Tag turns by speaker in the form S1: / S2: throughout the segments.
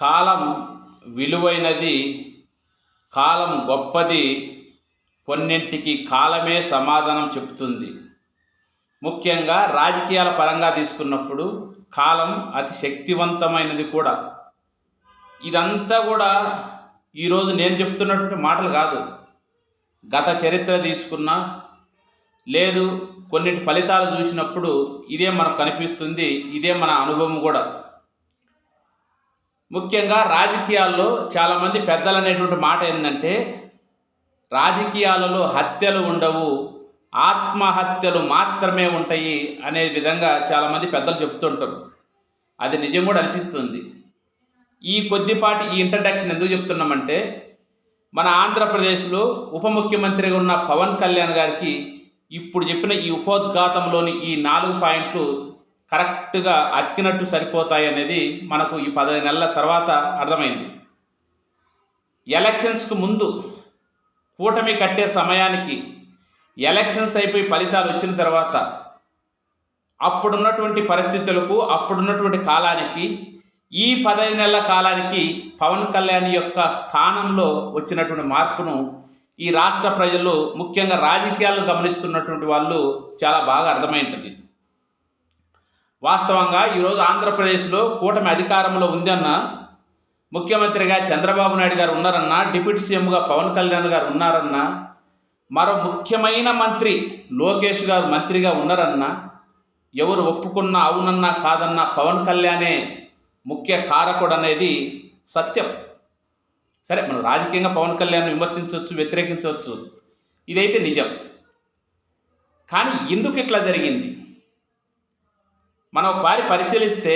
S1: కాలం విలువైనది కాలం గొప్పది కొన్నింటికి కాలమే సమాధానం చెప్తుంది ముఖ్యంగా రాజకీయాల పరంగా తీసుకున్నప్పుడు కాలం అతి శక్తివంతమైనది కూడా. ఇదంతా కూడా ఈరోజు నేను చెప్తున్నటువంటి మాటలు కాదు. గత చరిత్ర తీసుకున్నా లేదు కొన్నిటి ఫలితాలు చూసినప్పుడు ఇదే మనకు కనిపిస్తుంది ఇదే మన అనుభవం కూడా. ముఖ్యంగా రాజకీయాల్లో చాలామంది పెద్దలు అనేటువంటి మాట ఏంటంటే రాజకీయాలలో హత్యలు ఉండవు ఆత్మహత్యలు మాత్రమే ఉంటాయి అనే విధంగా చాలామంది పెద్దలు చెప్తుంటారు అది నిజం కూడా అనిపిస్తుంది. ఈ కొద్దిపాటి ఈ ఇంట్రడక్షన్ ఎందుకు చెప్తున్నామంటే మన ఆంధ్రప్రదేశ్లో ఉప ముఖ్యమంత్రిగా ఉన్న పవన్ కళ్యాణ్ గారికి ఇప్పుడు చెప్పిన ఈ ఉపోద్ఘాతంలోని ఈ నాలుగు పాయింట్లు కరెక్ట్గా అతికినట్టు సరిపోతాయి అనేది మనకు ఈ పదహైదు నెలల తర్వాత అర్థమైంది. ఎలక్షన్స్కు ముందు కూటమి కట్టే సమయానికి ఎలక్షన్స్ అయిపోయి ఫలితాలు వచ్చిన తర్వాత అప్పుడున్నటువంటి పరిస్థితులకు అప్పుడున్నటువంటి కాలానికి ఈ పదహైదు నెలల కాలానికి పవన్ కళ్యాణ్ యొక్క స్థానంలో వచ్చినటువంటి మార్పును ఈ రాష్ట్ర ప్రజలు ముఖ్యంగా రాజకీయాలను గమనిస్తున్నటువంటి వాళ్ళు చాలా బాగా అర్థమైంటుంది వాస్తవంగా ఈరోజు ఆంధ్రప్రదేశ్లో కూటమి అధికారంలో ఉందన్న ముఖ్యమంత్రిగా చంద్రబాబు నాయుడు గారు ఉన్నారన్నా డిప్యూటీ సీఎంగా పవన్ కళ్యాణ్ గారు ఉన్నారన్నా మరో ముఖ్యమైన మంత్రి లోకేష్ గారు మంత్రిగా ఉన్నారన్నా ఎవరు ఒప్పుకున్నా అవునన్నా కాదన్నా పవన్ కళ్యాణే ముఖ్య కారకుడు అనేది సత్యం. సరే మనం రాజకీయంగా పవన్ కళ్యాణ్ విమర్శించవచ్చు వ్యతిరేకించవచ్చు ఇదైతే నిజం. కానీ ఎందుకు ఇట్లా జరిగింది? మనం ఒకసారి పరిశీలిస్తే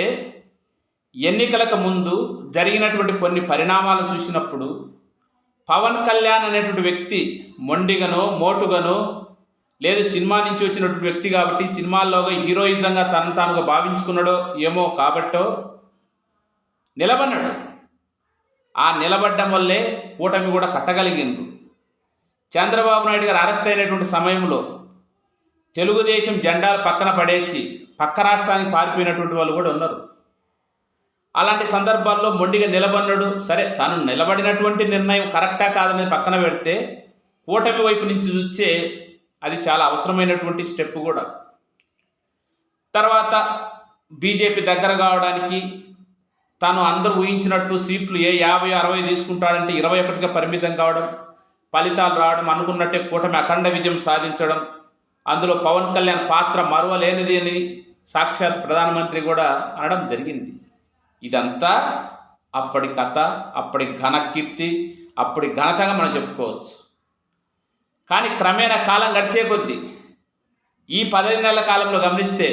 S1: ఎన్నికలకు ముందు జరిగినటువంటి కొన్ని పరిణామాలు చూసినప్పుడు పవన్ కళ్యాణ్ అనేటువంటి వ్యక్తి మొండిగనో మోటుగనో లేదు సినిమా నుంచి వచ్చినటువంటి వ్యక్తి కాబట్టి సినిమాల్లోగా హీరోయిజంగా తను తానుగా భావించుకున్నాడో ఏమో కాబట్టో నిలబడ్డాడు. ఆ నిలబడ్డం వల్లే కూటమి కూడా కట్టగలిగింది. చంద్రబాబు నాయుడు గారు అరెస్ట్ అయినటువంటి సమయంలో తెలుగుదేశం జెండాలు పక్కన పడేసి పక్క రాష్ట్రానికి పారిపోయినటువంటి వాళ్ళు కూడా ఉన్నారు. అలాంటి సందర్భాల్లో మొండిగా నిలబడినడు. సరే తను నిలబడినటువంటి నిర్ణయం కరెక్టా కాదనేది పక్కన పెడితే కూటమి వైపు నుంచి చూస్తే అది చాలా అవసరమైనటువంటి స్టెప్ కూడా. తర్వాత బీజేపీ దగ్గర కావడానికి తాను అందరూ ఊహించినట్టు సీట్లు ఏ యాభై అరవై తీసుకుంటాడంటే ఇరవై ఒకటిగా పరిమితం కావడం ఫలితాలు రావడం అనుకున్నట్టే కూటమి అఖండ విజయం సాధించడం అందులో పవన్ కళ్యాణ్ పాత్ర మరువలేనిది అని సాక్షాత్ ప్రధానమంత్రి కూడా అనడం జరిగింది. ఇదంతా అప్పటి కథ అప్పటి ఘనకీర్తి అప్పటి ఘనతగా మనం చెప్పుకోవచ్చు. కానీ క్రమేణా కాలం గడిచే కొద్దీ ఈ పదహైదు నెలల కాలంలో గమనిస్తే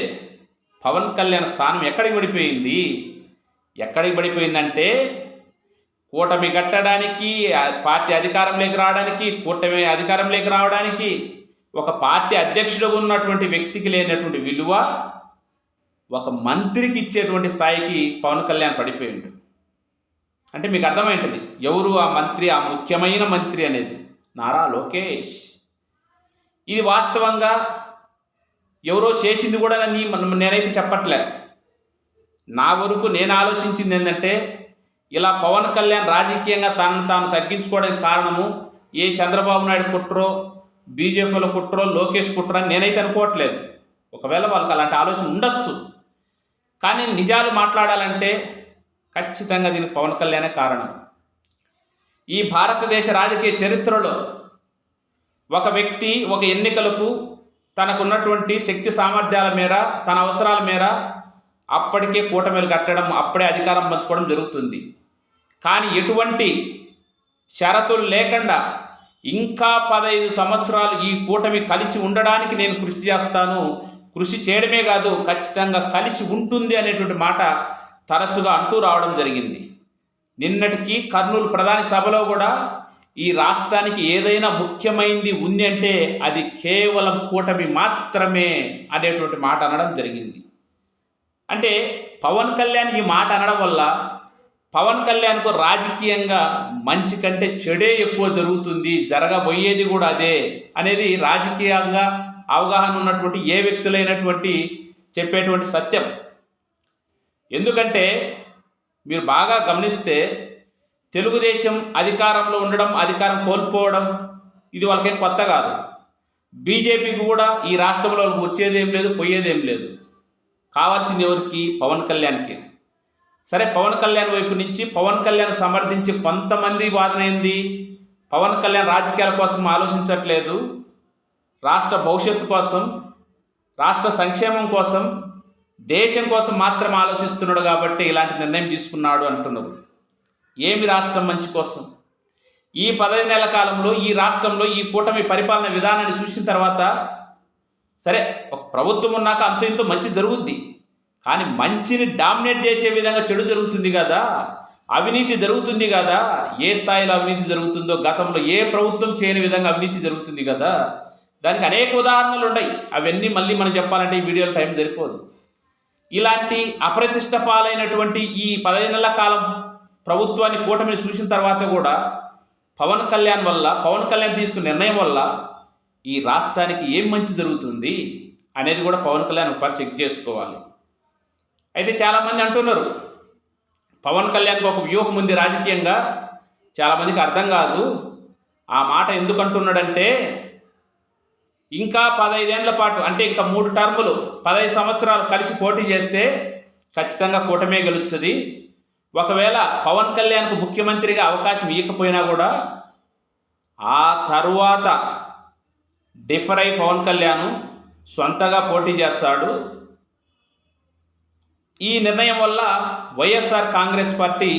S1: పవన్ కళ్యాణ్ స్థానం ఎక్కడికి పడిపోయింది? ఎక్కడికి పడిపోయిందంటే కూటమి కట్టడానికి పార్టీ అధికారంలోకి రావడానికి కూటమి అధికారంలోకి రావడానికి ఒక పార్టీ అధ్యక్షుడు ఉన్నటువంటి వ్యక్తికి లేనటువంటి విలువ ఒక మంత్రికి ఇచ్చేటువంటి స్థాయికి పవన్ కళ్యాణ్ పడిపోయిండు. అంటే మీకు అర్థమైంటుంది ఎవరు ఆ మంత్రి ఆ ముఖ్యమైన మంత్రి అనేది? నారా లోకేష్. ఇది వాస్తవంగా ఎవరో చేసింది కూడా నీ నేనైతే చెప్పట్లే. నా వరకు నేను ఆలోచించింది ఏంటంటే ఇలా పవన్ కళ్యాణ్ రాజకీయంగా తనను తాను తగ్గించుకోవడానికి కారణము ఏ చంద్రబాబు నాయుడు కుట్రో బీజేపీల కుట్రో లోకేష్ కుట్రో అని నేనైతే అనుకోవట్లేదు. ఒకవేళ వాళ్ళకి అలాంటి ఆలోచన ఉండొచ్చు. కానీ నిజాలు మాట్లాడాలంటే ఖచ్చితంగా దీనికి పవన్ కళ్యాణే కారణం. ఈ భారతదేశ రాజకీయ చరిత్రలో ఒక వ్యక్తి ఒక ఎన్నికలకు తనకున్నటువంటి శక్తి సామర్థ్యాల మేర తన అవసరాల మేర అప్పటికే కూటమిలు కట్టడం అప్పుడే అధికారం పంచుకోవడం జరుగుతుంది. కానీ ఎటువంటి షరతులు లేకుండా ఇంకా పదహైదు సంవత్సరాలు ఈ కూటమి కలిసి ఉండడానికి నేను కృషి చేస్తాను. కృషి చేయడమే కాదు ఖచ్చితంగా కలిసి ఉంటుంది అనేటువంటి మాట తరచుగా అంటూ రావడం జరిగింది. నిన్నటికి కర్నూలు ప్రధాని సభలో కూడా ఈ రాష్ట్రానికి ఏదైనా ముఖ్యమైనది ఉంది అంటే అది కేవలం కూటమి మాత్రమే అనేటువంటి మాట అనడం జరిగింది. అంటే పవన్ కళ్యాణ్ ఈ మాట అనడం వల్ల పవన్ కళ్యాణ్కు రాజకీయంగా మంచి కంటే చెడే ఎక్కువ జరుగుతుంది జరగబోయేది కూడా అదే అనేది రాజకీయంగా అవగాహన ఉన్నటువంటి ఏ వ్యక్తులైనటువంటి చెప్పేటువంటి సత్యం. ఎందుకంటే మీరు బాగా గమనిస్తే తెలుగుదేశం అధికారంలో ఉండడం అధికారం కోల్పోవడం ఇది వాళ్ళకేం కొత్త కాదు. బీజేపీకి కూడా ఈ రాష్ట్రంలో వచ్చేదేం లేదు పోయేదేం లేదు. కావాల్సింది ఎవరికి? పవన్ కళ్యాణ్కి. సరే పవన్ కళ్యాణ్ వైపు నుంచి పవన్ కళ్యాణ్ సమర్థించి కొంతమంది వాదన ఏంది? పవన్ కళ్యాణ్ రాజకీయాల కోసం ఆలోచించట్లేదు. రాష్ట్ర భవిష్యత్తు కోసం రాష్ట్ర సంక్షేమం కోసం దేశం కోసం మాత్రం ఆలోచిస్తున్నాడు కాబట్టి ఇలాంటి నిర్ణయం తీసుకున్నాడు అంటున్నారు. ఏమి రాష్ట్రం మంచి కోసం? ఈ పదహైదు నెలల కాలంలో ఈ రాష్ట్రంలో ఈ కూటమి పరిపాలన విధానాన్ని చూసిన తర్వాత సరే ఒక ప్రభుత్వం ఉన్నాక అంత ఇంతో మంచి జరుగుద్ది. కానీ మంచిని డామినేట్ చేసే విధంగా చెడు జరుగుతుంది కదా? అవినీతి జరుగుతుంది కదా? ఏ స్థాయిలో అవినీతి జరుగుతుందో గతంలో ఏ ప్రభుత్వం చేయని విధంగా అవినీతి జరుగుతుంది కదా? దానికి అనేక ఉదాహరణలు ఉన్నాయి. అవన్నీ మళ్ళీ మనం చెప్పాలంటే ఈ వీడియోలో టైం సరిపోదు. ఇలాంటి అప్రతిష్ట పాలైనటువంటి ఈ పదహైదు నెలల కాలం ప్రభుత్వాన్ని కూటమిని చూసిన తర్వాత కూడా పవన్ కళ్యాణ్ వల్ల పవన్ కళ్యాణ్ తీసుకున్న నిర్ణయం వల్ల ఈ రాష్ట్రానికి ఏం మంచి జరుగుతుంది అనేది కూడా పవన్ కళ్యాణ్ ఒకసారి చెక్ చేసుకోవాలి. అయితే చాలామంది అంటున్నారు పవన్ కళ్యాణ్కి ఒక వ్యూహం ఉంది రాజకీయంగా. చాలామందికి అర్థం కాదు. ఆ మాట ఎందుకు అంటున్నాడంటే ఇంకా పదైదేళ్ళ పాటు అంటే ఇంకా మూడు టర్ములు పదహైదు సంవత్సరాలు కలిసి పోటీ చేస్తే ఖచ్చితంగా కూటమే గెలుస్తుంది. ఒకవేళ పవన్ కళ్యాణ్కు ముఖ్యమంత్రిగా అవకాశం ఇవ్వకపోయినా కూడా ఆ తరువాత డిఫర్ అయి పవన్ కళ్యాణ్ సొంతగా పోటీ చేస్తాడు. ఈ నిర్ణయం వల్ల వైఎస్ఆర్ కాంగ్రెస్ పార్టీ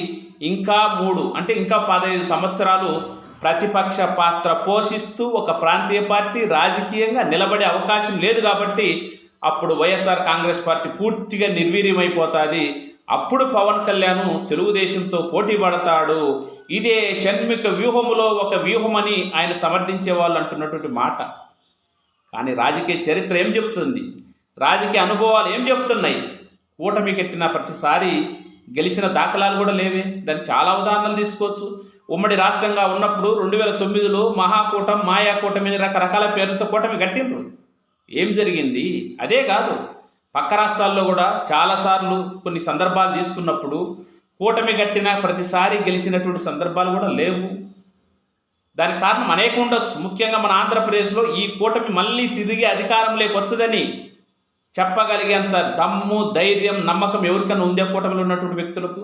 S1: ఇంకా మూడు అంటే ఇంకా పదహైదు సంవత్సరాలు ప్రతిపక్ష పాత్ర పోషిస్తూ ఒక ప్రాంతీయ పార్టీ రాజకీయంగా నిలబడే అవకాశం లేదు కాబట్టి అప్పుడు వైఎస్ఆర్ కాంగ్రెస్ పార్టీ పూర్తిగా నిర్వీర్యమైపోతుంది. అప్పుడు పవన్ కళ్యాణ్ తెలుగుదేశంతో పోటీ పడతాడు. ఇదే షణ్మిక వ్యూహములో ఒక వ్యూహమని ఆయన సమర్థించే వాళ్ళు అంటున్నటువంటి మాట. కానీ రాజకీయ చరిత్ర ఏం చెప్తుంది రాజకీయ అనుభవాలు ఏం చెప్తున్నాయి కూటమి కట్టిన ప్రతిసారి గెలిచిన దాఖలాలు కూడా లేవే. దాన్ని చాలా ఉదాహరణలు తీసుకోవచ్చు. ఉమ్మడి రాష్ట్రంగా ఉన్నప్పుడు రెండు వేల తొమ్మిదిలో మహాకూటం మాయాకూటమి అని రకరకాల పేర్లతో కూటమి కట్టిండ్రు. ఏం జరిగింది? అదే కాదు. పక్క రాష్ట్రాల్లో కూడా చాలాసార్లు కొన్ని సందర్భాలు తీసుకున్నప్పుడు కూటమి కట్టిన ప్రతిసారి గెలిచినటువంటి సందర్భాలు కూడా లేవు. దానికి కారణం అనేక ఉండొచ్చు. ముఖ్యంగా మన ఆంధ్రప్రదేశ్లో ఈ కూటమి మళ్ళీ తిరిగి అధికారంలోకి వచ్చదని చెప్పగలిగేంత దమ్ము ధైర్యం నమ్మకం ఎవరికైనా ఉందే కూటమిలో ఉన్నటువంటి వ్యక్తులకు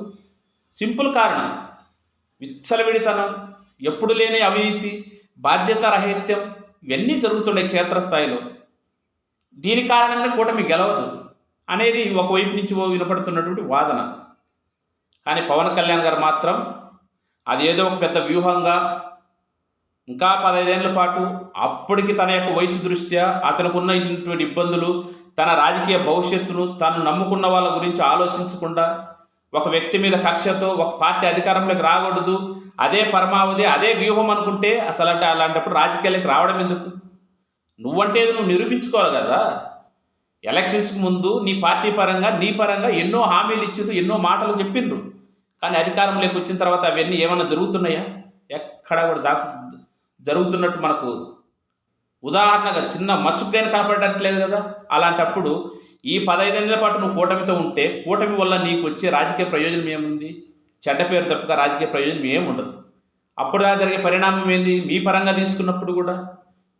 S1: సింపుల్ కారణం. విచ్చలవిడితనం ఎప్పుడు లేని అవినీతి బాధ్యత రహిత్యం ఇవన్నీ జరుగుతున్నాయి క్షేత్రస్థాయిలో. దీని కారణంగా కూటమి గెలవదు అనేది ఒకవైపు నుంచి ఓ వినపడుతున్నటువంటి వాదన. కానీ పవన్ కళ్యాణ్ గారు మాత్రం అది ఏదో ఒక పెద్ద వ్యూహంగా ఇంకా పదహైదేళ్ళ పాటు అప్పటికి తన యొక్క వయసు దృష్ట్యా అతనికి ఉన్నటువంటి ఇబ్బందులు తన రాజకీయ భవిష్యత్తును తను నమ్ముకున్న వాళ్ళ గురించి ఆలోచించకుండా ఒక వ్యక్తి మీద కక్షతో ఒక పార్టీ అధికారంలోకి రాకూడదు. అదే పరమావధి అదే వ్యూహం అనుకుంటే అసలు అంటే అలాంటప్పుడు రాజకీయాలకు రావడం ఎందుకు? నువ్వంటే నువ్వు నిరూపించుకోవాలి కదా. ఎలక్షన్స్కి ముందు నీ పార్టీ పరంగా నీ పరంగా ఎన్నో హామీలు ఇచ్చిండ్రు ఎన్నో మాటలు చెప్పిండ్రు కానీ అధికారంలోకి వచ్చిన తర్వాత అవన్నీ ఏమైనా జరుగుతున్నాయా? ఎక్కడ కూడా దాకు జరుగుతున్నట్టు మనకు ఉదాహరణగా చిన్న మచ్చుకైనా కనపడట్లేదు కదా? అలాంటప్పుడు ఈ పదహైదేళ్ళ పాటు నువ్వు కూటమితో ఉంటే కూటమి వల్ల నీకు వచ్చే రాజకీయ ప్రయోజనం ఏముంది? చెడ్డ పేరు తప్పక రాజకీయ ప్రయోజనం ఏముండదు అప్పుడు దాకా జరిగే పరిణామం ఏంది? మీ పరంగా తీసుకున్నప్పుడు కూడా.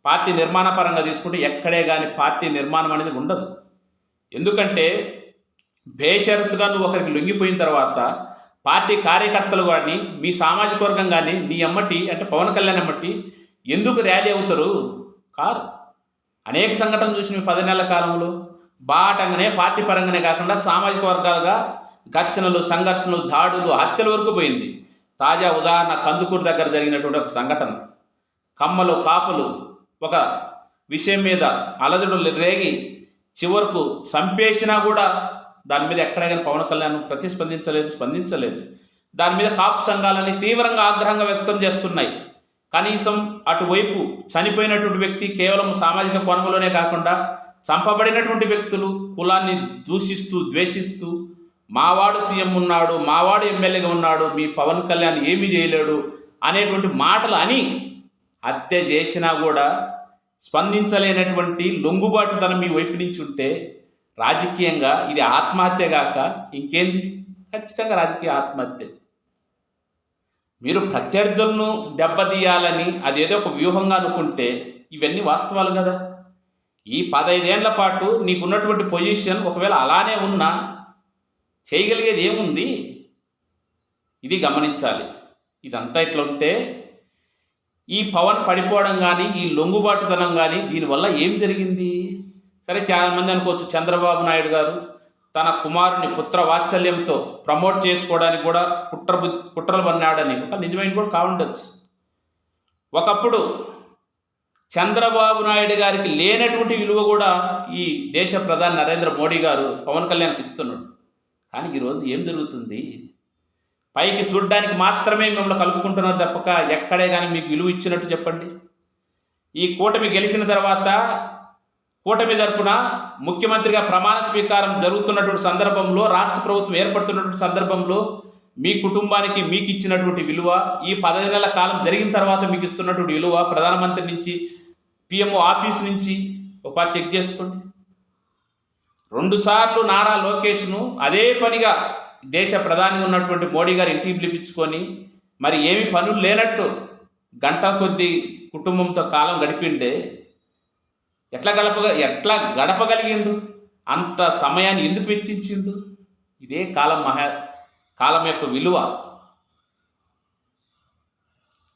S1: పార్టీ నిర్మాణ పరంగా తీసుకుంటే ఎక్కడే కానీ పార్టీ నిర్మాణం అనేది ఉండదు. ఎందుకంటే బేషరతుగా నువ్వు ఒకరికి లొంగిపోయిన తర్వాత పార్టీ కార్యకర్తలు కానీ మీ సామాజిక వర్గం కానీ నీ అమ్మటి అంటే పవన్ కళ్యాణ్ అమ్మటి ఎందుకు ర్యాలీ అవుతారు? కారు. అనేక సంఘటనలు చూసిన పది నెలల కాలంలో. బాటంగానే పార్టీ పరంగానే కాకుండా సామాజిక వర్గాలుగా ఘర్షణలు సంఘర్షణలు దాడులు హత్యల వరకు పోయింది. తాజా ఉదాహరణ కందుకూరు దగ్గర జరిగినటువంటి ఒక సంఘటన. కమ్మలు కాపులు ఒక విషయం మీద అలజడులు రేగి చివరకు చంపేసినా కూడా దాని మీద ఎక్కడైనా పవన్ కళ్యాణ్ ప్రతిస్పందించలేదు స్పందించలేదు. దాని మీద కాపు సంఘాలని తీవ్రంగా ఆగ్రహంగా వ్యక్తం చేస్తున్నాయి. కనీసం అటువైపు చనిపోయినటువంటి వ్యక్తి కేవలం సామాజిక కోణంలోనే కాకుండా చంపబడినటువంటి వ్యక్తులు కులాన్ని దూషిస్తూ ద్వేషిస్తూ మావాడు సీఎం ఉన్నాడు మావాడు ఎమ్మెల్యేగా ఉన్నాడు మీ పవన్ కళ్యాణ్ ఏమీ చేయలేడు అనేటువంటి మాటలు అని హత్య చేసినా కూడా స్పందించలేనటువంటి లొంగుబాటుతనం మీ వైపు నుంచి ఉంటే రాజకీయంగా ఇది ఆత్మహత్య కాక ఇంకేంది? ఖచ్చితంగా రాజకీయ ఆత్మహత్య. మీరు ప్రత్యర్థులను దెబ్బతీయాలని అదేదో ఒక వ్యూహంగా అనుకుంటే ఇవన్నీ వాస్తవాలు కదా. ఈ పదైదేళ్ళ పాటు నీకున్నటువంటి పొజిషన్ ఒకవేళ అలానే ఉన్నా చేయగలిగేది ఏముంది? ఇది గమనించాలి. ఇదంతా ఇట్లా ఉంటే ఈ పవన్ పడిపోవడం కానీ ఈ లొంగుబాటుతనం కానీ దీనివల్ల ఏం జరిగింది? సరే చాలామంది అనుకోవచ్చు చంద్రబాబు నాయుడు గారు తన కుమారుని పుత్ర వాత్సల్యంతో ప్రమోట్ చేసుకోవడానికి కూడా కుట్ర కుట్రలు పన్నాడని. ఒక నిజమైన కూడా కావుండొచ్చు. ఒకప్పుడు చంద్రబాబు నాయుడు గారికి లేనటువంటి విలువ కూడా ఈ దేశ ప్రధాని నరేంద్ర మోడీ గారు పవన్ కళ్యాణ్కి ఇస్తున్నాడు. కానీ ఈరోజు ఏం జరుగుతుంది? పైకి చూడడానికి మాత్రమే మిమ్మల్ని కలుపుకుంటున్నారు తప్పక. ఎక్కడే కానీ మీకు విలువ ఇచ్చినట్టు చెప్పండి. ఈ కూటమి గెలిచిన తర్వాత కూటమి తరపున ముఖ్యమంత్రిగా ప్రమాణ స్వీకారం జరుగుతున్నటువంటి సందర్భంలో రాష్ట్ర ప్రభుత్వం ఏర్పడుతున్నటువంటి సందర్భంలో మీ కుటుంబానికి మీకు ఇచ్చినటువంటి విలువ ఈ పదహైదు నెలల కాలం జరిగిన తర్వాత మీకు ఇస్తున్నటువంటి విలువ ప్రధానమంత్రి నుంచి పిఎంఓ ఆఫీస్ నుంచి ఒకసారి చెక్ చేసుకోండి. రెండుసార్లు నారా లోకేష్ను అదే పనిగా దేశ ప్రధాని ఉన్నటువంటి మోడీ గారు ఇంటికి పిలిపించుకొని మరి ఏమి పనులు లేనట్టు గంట కొద్ది కుటుంబంతో కాలం గడిపిండే ఎట్లా గడప ఎట్లా గడపగలిగిండు? అంత సమయాన్ని ఎందుకు వెచ్చించిండు? ఇదే కాలం మహా కాలం యొక్క విలువ.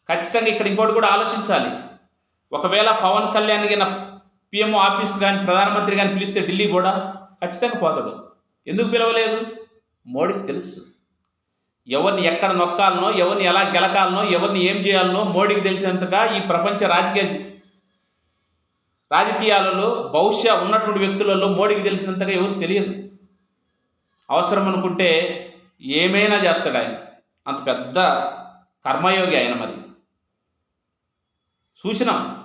S1: ఖచ్చితంగా ఇక్కడ ఇంకోటి కూడా ఆలోచించాలి. ఒకవేళ పవన్ కళ్యాణ్ గిన పిఎంఓ ఆఫీస్ కానీ ప్రధానమంత్రి కానీ పిలిస్తే ఢిల్లీ కూడా ఖచ్చితంగా పోతాడు. ఎందుకు పిలవలేదు? మోడీకి తెలుసు. ఎవరిని ఎక్కడ నొక్కాలనో ఎవరిని ఎలా గెలకాలనో ఎవరిని ఏం చేయాలనో మోడీకి తెలిసినంతగా ఈ ప్రపంచ రాజకీయ రాజకీయాలలో బహుశా ఉన్నటువంటి వ్యక్తులలో మోడీకి తెలిసినంతగా ఎవరు తెలియదు. అవసరం అనుకుంటే ఏమైనా చేస్తాడు ఆయన. అంత పెద్ద కర్మయోగి ఆయన మరి. చూసినాం.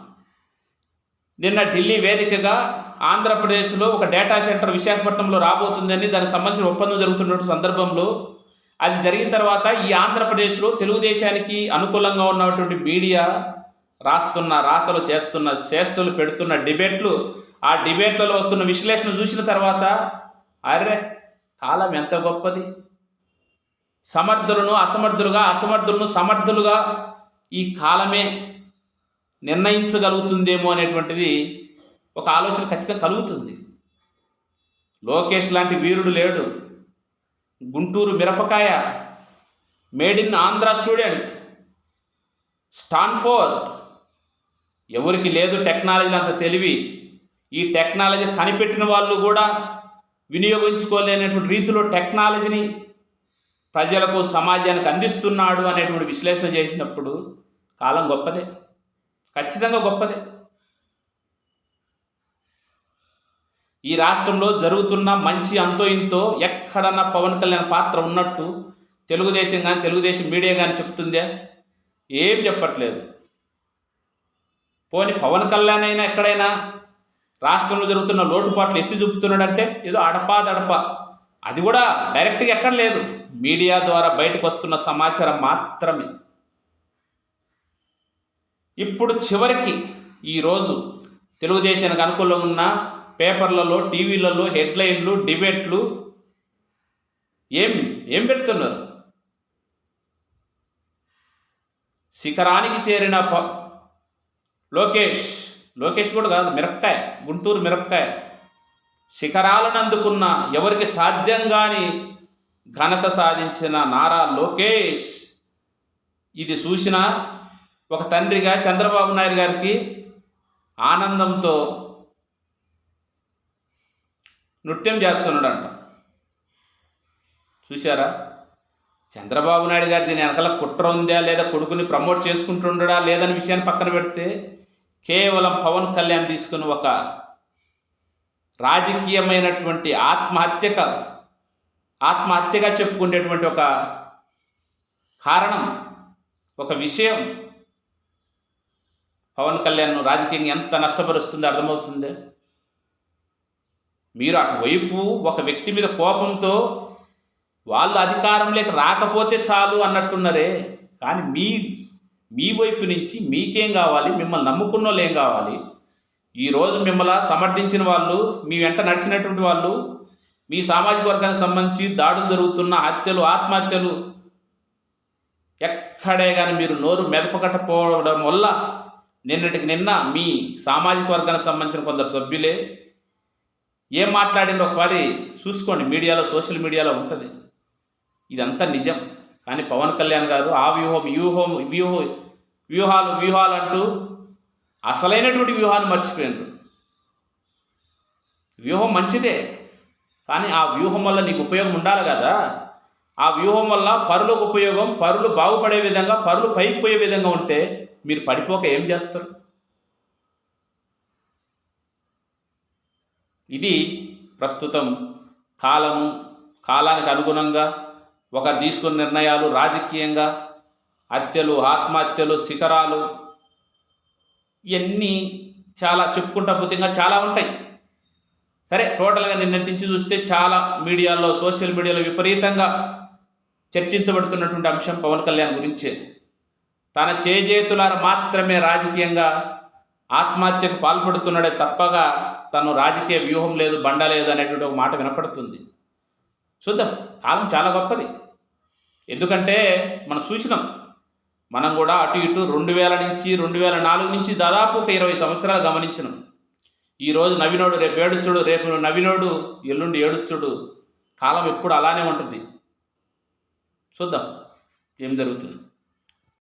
S1: నిన్న ఢిల్లీ వేదికగా ఆంధ్రప్రదేశ్లో ఒక డేటా సెంటర్ విశాఖపట్నంలో రాబోతుందని దానికి సంబంధించిన ఒప్పందం జరుగుతున్న సందర్భంలో అది జరిగిన తర్వాత ఈ ఆంధ్రప్రదేశ్లో తెలుగుదేశానికి అనుకూలంగా ఉన్నటువంటి మీడియా రాస్తున్న రాతలు చేస్తున్న చేష్టలు పెడుతున్న డిబేట్లు ఆ డిబేట్లలో వస్తున్న విశ్లేషణ చూసిన తర్వాత అరే కాలం ఎంత గొప్పది. సమర్థులను అసమర్థులుగా అసమర్థులను సమర్థులుగా ఈ కాలమే నిర్ణయించగలుగుతుందేమో అనేటువంటిది ఒక ఆలోచన ఖచ్చితంగా కలుగుతుంది. లోకేష్ లాంటి వీరుడు లేడు. గుంటూరు మిరపకాయ made in Andhra student. Stanford ఎవరికి లేదు టెక్నాలజీలో అంత తెలివి. ఈ టెక్నాలజీ కనిపెట్టిన వాళ్ళు కూడా వినియోగించుకోలేనటువంటి రీతిలో టెక్నాలజీని ప్రజలకు సమాజానికి అందిస్తున్నాడు అనేటువంటి విశ్లేషణ చేసినప్పుడు కాలం గొప్పదే. ఖచ్చితంగా గొప్పదే. ఈ రాష్ట్రంలో జరుగుతున్న మంచి అంతో ఇంతో ఎక్కడన్నా పవన్ కళ్యాణ్ పాత్ర ఉన్నట్టు తెలుగుదేశం కానీ తెలుగుదేశం మీడియా కానీ చెప్తుందే. ఏం చెప్పట్లేదు. పోని పవన్ కళ్యాణ్ అయినా ఎక్కడైనా రాష్ట్రంలో జరుగుతున్న లోటుపాట్లు ఎత్తి చూపుతున్నాడంటే ఏదో అడపా దడప. అది కూడా డైరెక్ట్గా ఎక్కడ లేదు. మీడియా ద్వారా బయటకు వస్తున్న సమాచారం మాత్రమే. ఇప్పుడు చివరికి ఈరోజు తెలుగుదేశానికి అనుకూలంగా ఉన్న పేపర్లలో టీవీలలో హెడ్లైన్లు డిబేట్లు ఏం ఏం పెడుతున్నారు? శిఖరానికి చేరిన లోకేష్ లోకేష్ కూడా కాదు మిరపకాయ గుంటూరు మిరపకాయ. శిఖరాలను అందుకున్న ఎవరికి సాధ్యం కాని ఘనత సాధించిన నారా లోకేష్. ఇది చూసిన ఒక తండ్రిగా చంద్రబాబు నాయుడు గారికి ఆనందంతో నృత్యం చేస్తున్నాడంట. చూశారా? చంద్రబాబు నాయుడు గారి దీని వెనకాల కుట్ర ఉందా లేదా కొడుకుని ప్రమోట్ చేసుకుంటుండడా లేదని విషయాన్ని పక్కన పెడితే కేవలం పవన్ కళ్యాణ్ తీసుకుని ఒక రాజకీయమైనటువంటి ఆత్మహత్యక ఆత్మహత్యగా చెప్పుకునేటువంటి ఒక కారణం ఒక విషయం పవన్ కళ్యాణ్ రాజకీయంగా ఎంత నష్టపరుస్తుందో అర్థమవుతుంది? మీరు అటువైపు ఒక వ్యక్తి మీద కోపంతో వాళ్ళు అధికారంలోకి రాకపోతే చాలు అన్నట్టున్నారే. కానీ మీ మీ వైపు నుంచి మీకేం కావాలి? మిమ్మల్ని నమ్ముకున్న వాళ్ళు ఏం కావాలి? ఈరోజు మిమ్మల్ని సమర్థించిన వాళ్ళు మీ వెంట నడిచినటువంటి వాళ్ళు మీ సామాజిక వర్గానికి సంబంధించి దాడులు జరుగుతున్న హత్యలు ఆత్మహత్యలు ఎక్కడే కానీ మీరు నోరు మెదపకట్టపోవడం వల్ల నిన్నటికి నిన్న మీ సామాజిక వర్గానికి సంబంధించిన కొందరు సభ్యులే ఏం మాట్లాడిందో ఒకసారి చూసుకోండి. మీడియాలో సోషల్ మీడియాలో ఉంటుంది. ఇదంతా నిజం. కానీ పవన్ కళ్యాణ్ గారు ఆ వ్యూహం వ్యూహం వ్యూహ వ్యూహాలు వ్యూహాలు అంటూ అసలైనటువంటి వ్యూహాన్ని మర్చిపోయాడు వ్యూహం మంచిదే కానీ ఆ వ్యూహం వల్ల నీకు ఉపయోగం ఉండాలి కదా. ఆ వ్యూహం వల్ల పరులకు ఉపయోగం పరులు బాగుపడే విధంగా పరులు పైకి పోయే విధంగా ఉంటే మీరు పడిపోక ఏం చేస్తారు? ఇది ప్రస్తుతం కాలము కాలానికి అనుగుణంగా ఒకరు తీసుకున్న నిర్ణయాలు రాజకీయంగా హత్యలు ఆత్మహత్యలు శిఖరాలు ఇవన్నీ చాలా చెప్పుకుంటా పోతే ఇంకా చాలా ఉంటాయి. సరే టోటల్గా నిన్నటించి చూస్తే చాలా మీడియాలో సోషల్ మీడియాలో విపరీతంగా చర్చించబడుతున్నటువంటి అంశం పవన్ కళ్యాణ్ గురించే. తన చేజేతులార మాత్రమే రాజకీయంగా ఆత్మహత్యకు పాల్పడుతున్నాడే తప్పగా తను రాజకీయ వ్యూహం లేదు బండ లేదు అనేటువంటి ఒక మాట వినపడుతుంది. చూద్దాం. కాలం చాలా గొప్పది. ఎందుకంటే మనం చూసినాం మనం కూడా అటు ఇటు రెండు వేల నుంచి రెండు వేల నాలుగు నుంచి దాదాపు ఒక ఇరవై సంవత్సరాలు గమనించినాం. ఈరోజు నవ్వినోడు రేపు ఏడుచుడు రేపు నవ్వినోడు ఎల్లుండి ఏడుచుడు. కాలం ఎప్పుడు అలానే ఉంటుంది. చూద్దాం ఏం జరుగుతుంది.